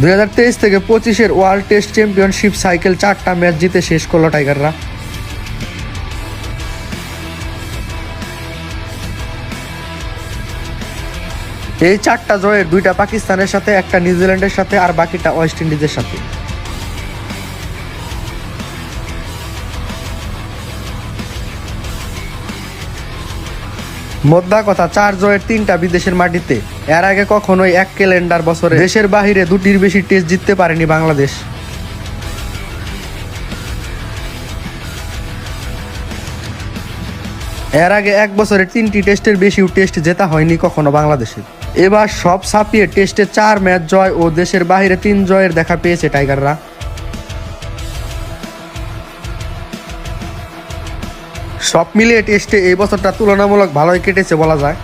দুই থেকে পঁচিশের ওয়ার্ল্ড টেস্ট চ্যাম্পিয়নশিপ সাইকেল চারটা ম্যাচ জিতে শেষ করল টাইগাররা এই চারটা জয়ের দুইটা পাকিস্তানের সাথে, একটা নিউজিল্যান্ডের সাথে আর বাকিটা ওয়েস্ট ইন্ডিজের সাথে। মোদ্দা কথা, চার জয়ের তিনটা বিদেশের মাটিতে। এর আগে কখনোই এক ক্যালেন্ডার বছরে দেশের বাহিরে দুটির বেশি টেস্ট জিততে পারেনি বাংলাদেশ। এর আগে এক বছরে তিনটি টেস্টের বেশিও টেস্ট জেতা হয়নি কখনো বাংলাদেশে। এবার সব ছাপিয়ে টেস্টে চার ম্যাচ জয় ও দেশের বাইরে তিন জয়ের দেখা পেয়েছে টাইগাররা। সব মিলিয়ে টেস্টে এই বছরটা তুলনামূলক ভালোই কেটেছে বলা যায়।